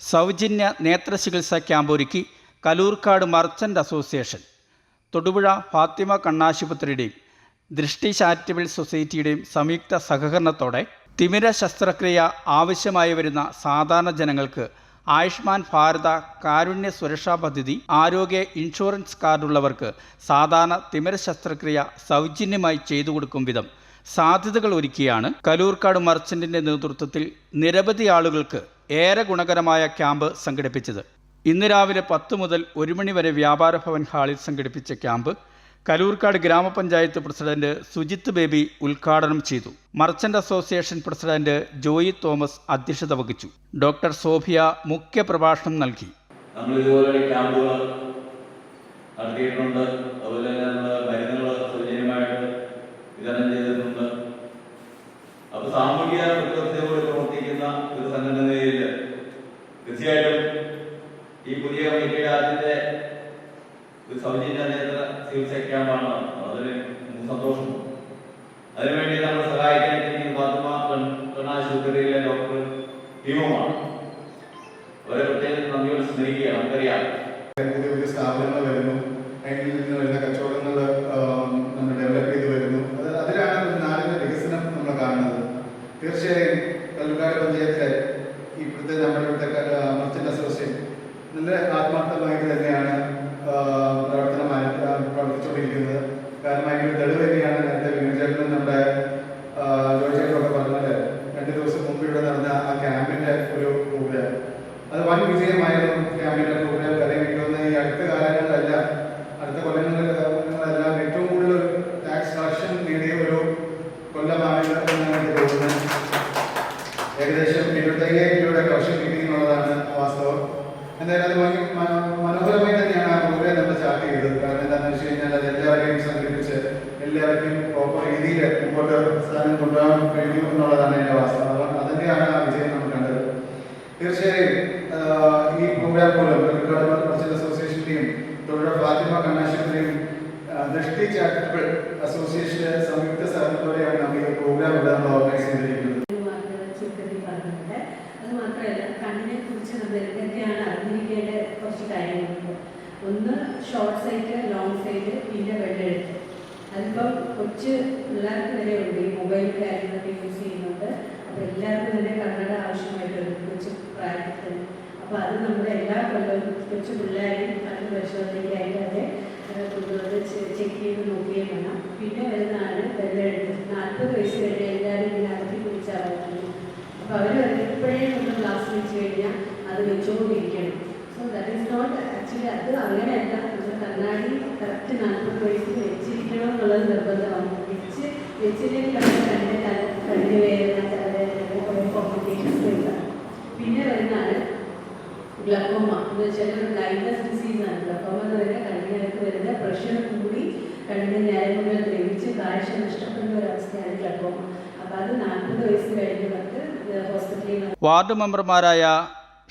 സൗജന്യ നേത്രചികിത്സാ ക്യാമ്പൊരുക്കി കലൂർക്കാട് മർച്ചന്റ് അസോസിയേഷൻ തൊടുപുഴ ഫാത്തിമ കണ്ണാശുപത്രിയുടെയും ദൃഷ്ടി ചാരിറ്റബിൾ സൊസൈറ്റിയുടെയും സംയുക്ത സഹകരണത്തോടെ തിമിര ശസ്ത്രക്രിയ ആവശ്യമായി വരുന്ന സാധാരണ ജനങ്ങൾക്ക് ആയുഷ്മാൻ ഭാരത കാരുണ്യ സുരക്ഷാ പദ്ധതി ആരോഗ്യ ഇൻഷുറൻസ് കാർഡുള്ളവർക്ക് സാധാരണ തിമിര ശസ്ത്രക്രിയ സൗജന്യമായി ചെയ്തു കൊടുക്കും വിധം സാധ്യതകൾ ഒരുക്കിയാണ് കലൂർക്കാട് മർച്ചന്റിന്റെ നേതൃത്വത്തിൽ നിരവധി ആളുകൾക്ക് ഏറെ ഗുണകരമായ ക്യാമ്പ് സംഘടിപ്പിച്ചത്. ഇന്ന് രാവിലെ പത്ത് മുതൽ ഒരു മണിവരെ വ്യാപാര ഭവൻ ഹാളിൽ സംഘടിപ്പിച്ച ക്യാമ്പ് കലൂർക്കാട് ഗ്രാമപഞ്ചായത്ത് പ്രസിഡന്റ് സുജിത്ത് ബേബി ഉദ്ഘാടനം ചെയ്തു. Merchant association president Joy Thomas അധ്യക്ഷത വഹിച്ചു. ഡോക്ടർ സോഫിയ മുഖ്യ പ്രഭാഷണം നൽകി. നമ്മൾ ഇതുപോലെ ക്യാമ്പുകൾ നടത്തിയിട്ടുണ്ട്. സാമൂഹിക പ്രതിബദ്ധതയോട് പ്രവർത്തിക്കുന്ന ഒരു സംഘടനയിൽ തീർച്ചയായിട്ടും ഈ പുതിയ കമ്മിറ്റിയുടെ ആദ്യത്തെ ഒരു സൗജന്യ നേത്ര ചികിത്സ ക്യാമ്പാണ് അതിന് സന്തോഷം അതിനുവേണ്ടി നമ്മൾ സഹായിക്കാൻ ഫാത്തിമ കണ്ണാശുപത്രിയിലെ ഡോക്ടർ ടീമുമാണ് അവരെ പ്രത്യേകം നന്ദിയോട് സ്മരിക്കുകയാണ് നമുക്കറിയാം. പുതിയ പുതിയ സ്ഥാപനങ്ങൾ വരുന്നു? തീർച്ചയായും കല്ലുകാട് പഞ്ചായത്തിലെ ഇപ്പോഴത്തെ നമ്മുടെ ഇവിടുത്തെ മർച്ചന്റ് അസോസിയേഷൻ നല്ല ആത്മാർത്ഥമായിട്ട് തന്നെയാണ് പ്രവർത്തനമായി പ്രവർത്തിച്ചുകൊണ്ടിരിക്കുന്നത്. കാരണം അതിന്റെ തെളിവ് തന്നെയാണ് നേരത്തെ വിനോചേട്ടനും നമ്മുടെ ജോയിച്ചേട്ടനൊക്കെ പറഞ്ഞത്. രണ്ട് ദിവസം മുമ്പ് ഇവിടെ നടന്ന ആ ക്യാമ്പിന്റെ ഒരു പ്രോഗ്രാം അത് വൻ വിജയമായിരുന്നു. ക്യാമ്പിന്റെ പ്രോഗ്രാം കാര്യം ഈ അടുത്ത കാലങ്ങളിലെല്ലാം എന്നുള്ളതാണ് വാസ്തവം. എന്തായാലും അത് മനോഹരമായി തന്നെയാണ് ആ പ്രോഗ്രാം നമ്മൾ സ്റ്റാർട്ട് ചെയ്തത്. കാരണം എന്താണെന്ന് വെച്ച് കഴിഞ്ഞാൽ അത് എല്ലാവരെയും സംഘടിപ്പിച്ച് എല്ലാവർക്കും പ്രോപ്പർ രീതിയിൽ മുമ്പോട്ട് സ്ഥാനം കൊണ്ടുപോകാൻ കഴിയും എന്നുള്ളതാണ് എന്റെ വാസ്തവം. അതിന്റെയാണ് ആ വിജയം നമ്മൾ കണ്ടത്. തീർച്ചയായും ഈ പ്രോഗ്രാം പോലും കൽക്കാട് മർച്ചന്റ് അസോസിയേഷന്റെയും തൊഴിലുറപ്പ് ഫാത്തിമ കണ്ണാശുപത്രിയും ദൃഷ്ടി ചാരിറ്റബിൾ അസോസിയേഷന്റെ സംയുക്ത അത് മാത്രമല്ല കണ്ണിനെ കുറിച്ച് നമ്മൾ എന്തൊക്കെയാണ് അറിഞ്ഞിരിക്കേണ്ട കുറച്ച് കാര്യങ്ങളുണ്ട്. ഒന്ന് ഷോർട്ട് സൈറ്റ് ലോങ് സൈറ്റ് പിന്നെ വെള്ളെഴുത്ത് അതിപ്പം കൊച്ചു പിള്ളേർക്ക് വരെ ഉണ്ട്. ഈ മൊബൈൽ കാര്യങ്ങളൊക്കെ യൂസ് ചെയ്യുന്നുണ്ട്. അപ്പോൾ എല്ലാവർക്കും തന്നെ കണ്ണട ആവശ്യമായിട്ടുണ്ട്. കൊച്ചു പ്രായത്തിൽ. അപ്പം അത് നമ്മുടെ എല്ലാ കൊല്ലവും കൊച്ചു പിള്ളേരെയും കണ്ണ് പരിശോധനയ്ക്കായിട്ട് അവരെ ഏഹ് കൊണ്ടുവന്ന് ചെക്ക് ചെയ്ത് നോക്കുകയും വേണം പിന്നെ വരുന്നതാണ് വെള്ളെഴുത്ത് നാൽപ്പത് വയസ്സ് കഴിഞ്ഞ് എല്ലാവരും ഇങ്ങനെ അടക്കി പിടിച്ചാൽ വരുന്നത് അപ്പോൾ അവർ ഇപ്പോഴേ നമ്മൾ ക്ലാസ് വെച്ച് കഴിഞ്ഞാൽ അത് വെച്ചുകൊണ്ടിരിക്കണം so that is not actually അത് അങ്ങനെയല്ല. നമ്മുടെ കണ്ണാടി കറക്റ്റ് നാൽപ്പത് വയസ്സിൽ വെച്ചിരിക്കണം എന്നുള്ളത് നിർബന്ധമാണ്. വെച്ച് വെച്ചില്ലെങ്കിൽ നമ്മുടെ കണ്ണിന് തല കണ്ണിന് വേദന തലവേദന കോംപ്ലിക്കേഷൻസ് വരുന്നതാണ് പിന്നെ വരുന്നതാണ് ഗ്ലക്കോമ എന്ന് വെച്ചാൽ ഒരു ബ്ലൈൻഡ്നസ് ഡിസീസ് ആണ്. ഗ്ലക്കോമ എന്ന് പറയുന്നത് കണ്ണിനകത്ത് വരുന്ന പ്രഷർ കൂടി കണ്ണിന്റെ ഞരമ്പുകൾ ദ്രവിച്ച് കാഴ്ച നഷ്ടപ്പെടുന്ന ഒരു അവസ്ഥയാണ് ഗ്ലക്കോമ അപ്പോൾ അത് നാൽപ്പത് വയസ്സ് കഴിഞ്ഞവർക്ക് ഹോസ്പിറ്റലിൽ വാർഡ് മെമ്പർമാരായ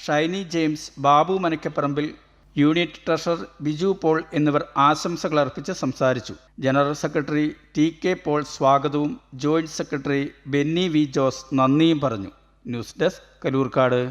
ഷൈനി ജെയിംസ് ബാബു മനക്കപ്പറമ്പിൽ യൂണിറ്റ് ട്രഷറർ ബിജു പോൾ എന്നിവർ ആശംസകൾ അർപ്പിച്ച് സംസാരിച്ചു. General secretary T K Paul സ്വാഗതവും joint secretary Benny V Jose നന്ദിയും പറഞ്ഞു. News desk Kaloorkad.